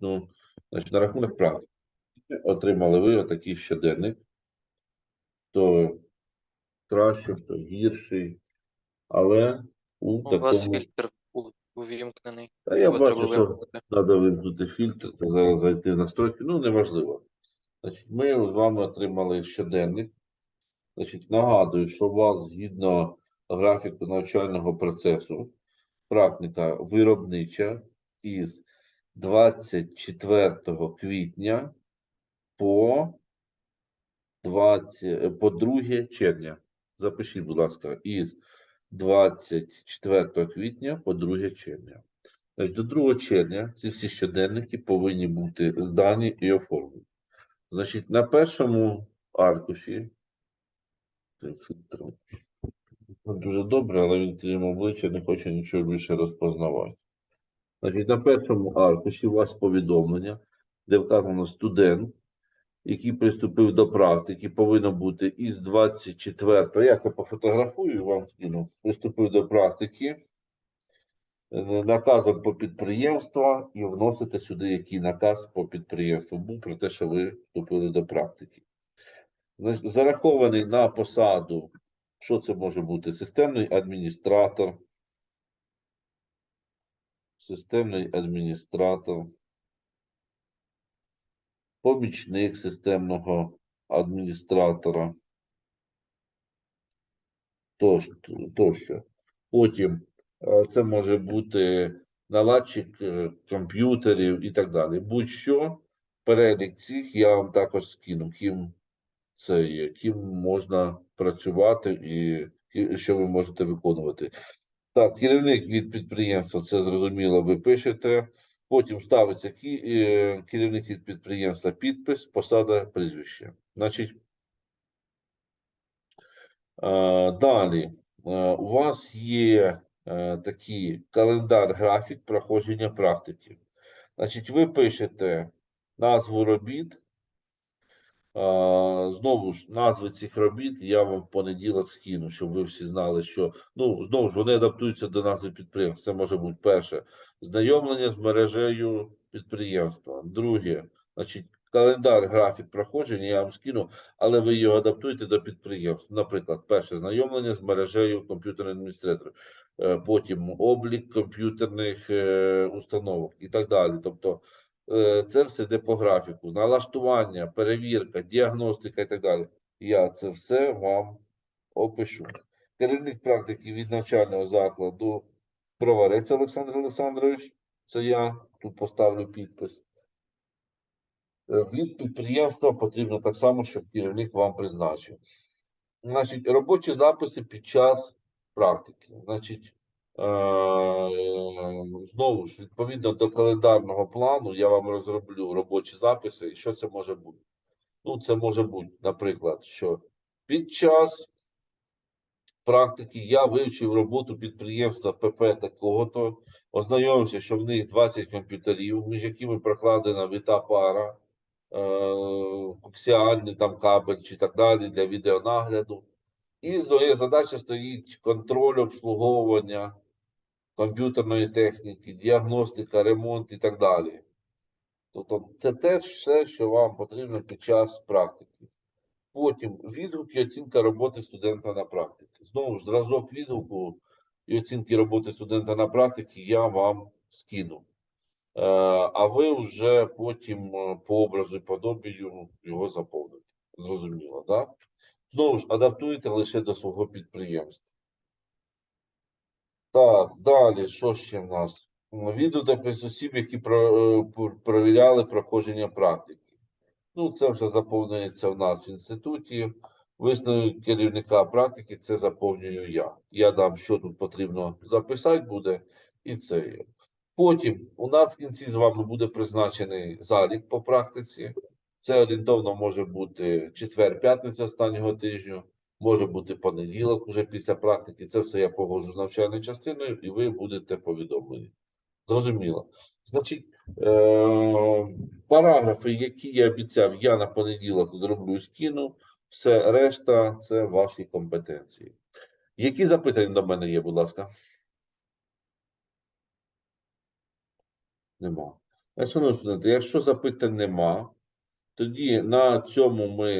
Ну, значить, на рахунок практики. Отримали ви отакий щоденник. То краще, то гірший. Але у У вас фільтр увімкнений. Та я Його бачу, що треба вимкнути фільтр, це зараз зайти в настройки. Ну, неважливо. Значить, ми з вами отримали щоденник. Значить, нагадую, що у вас згідно графіку навчального процесу практика виробнича із 24 квітня по 20, по 2 червня. Запишіть, будь ласка, із 24 квітня по 2 червня. До 2 червня ці всі щоденники повинні бути здані і оформлені. Значить, на першому аркуші Дуже добре, але він крім обличчя не хоче нічого більше розпознавати. Значить, на першому аркуші у вас повідомлення, де вказано студент, який приступив до практики, повинно бути із 24-го. я це пофотографую вам скину, приступив до практики, е, наказом по підприємству і вносите сюди, який наказ по підприємству був про те, що ви вступили до практики. Зарахований на посаду, що це може бути? Системний адміністратор, системний адміністратор, помічник системного адміністратора, тощо. Потім е, це може бути наладчик е, комп'ютерів і так далі. Будь-що, перелік цих я вам також скину, ким це є, ким можна працювати і що ви можете виконувати. Так, керівник від підприємства, це зрозуміло, ви пишете. Потім ставиться е, керівник від підприємства, підпис, посада, прізвище. Значить, е, далі е, у вас є такий календар, графік проходження практики. Значить, ви пишете назву робіт. Знову ж назви цих робіт я вам в понеділок скину, щоб ви всі знали, що ну знову ж вони адаптуються до назви підприємства. Це може бути перше знайомлення з мережею підприємства. Друге, значить, календар, графік проходження я вам скину, але ви його адаптуєте до підприємств. Наприклад, перше знайомлення з мережею комп'ютерних адміністраторів, е, потім облік комп'ютерних е, установок і так далі. Тобто це все йде по графіку. Налаштування, перевірка, діагностика і так далі. Я це все вам опишу. Керівник практики від навчального закладу Броварець Олександр Олександрович. Це я тут поставлю підпис. Е, Від підприємства потрібно так само, щоб керівник вам призначив. Значить, робочі записи під час практики. Значить, е, знову ж, відповідно до календарного плану, я вам розроблю робочі записи. І що це може бути? Ну, це може бути, наприклад, що під час практики я вивчив роботу підприємства ПП такого-то, ознайомився, що в них 20 комп'ютерів, між якими прокладена віта пара, е, коаксіальний там кабель чи так далі для відеонагляду. І задача стоїть контроль обслуговування комп'ютерної техніки, діагностика, ремонт і так далі. Тобто це теж все, що вам потрібно під час практики. Потім відгук і оцінка роботи студента на практиці. Знову ж зразок відгуку і оцінки роботи студента на практиці я вам скину. Е, А ви вже потім е, по образу і подобію його заповните. Зрозуміло, так? Знову ж адаптуйте лише до свого підприємства. Так, далі, що ще в нас? Відеодопис осіб, які про, е, перевіряли проходження практики. Ну, це вже заповнюється в нас в інституті. Висновок керівника практики це заповнюю я. Я дам, що тут потрібно записати буде, і це є. Потім у нас в кінці з вами буде призначений залік по практиці. Це орієнтовно може бути четвер, п'ятниця останнього тижня, може бути понеділок уже після практики. Це все я погоджу з навчальною частиною, і ви будете повідомлені. Зрозуміло. Значить, е- параграфи, які я обіцяв, я на понеділок зроблю скину. Все решта це ваші компетенції. Які запитання до мене є, будь ласка? Нема. Шановні студенти, якщо запитань нема, тоді на цьому ми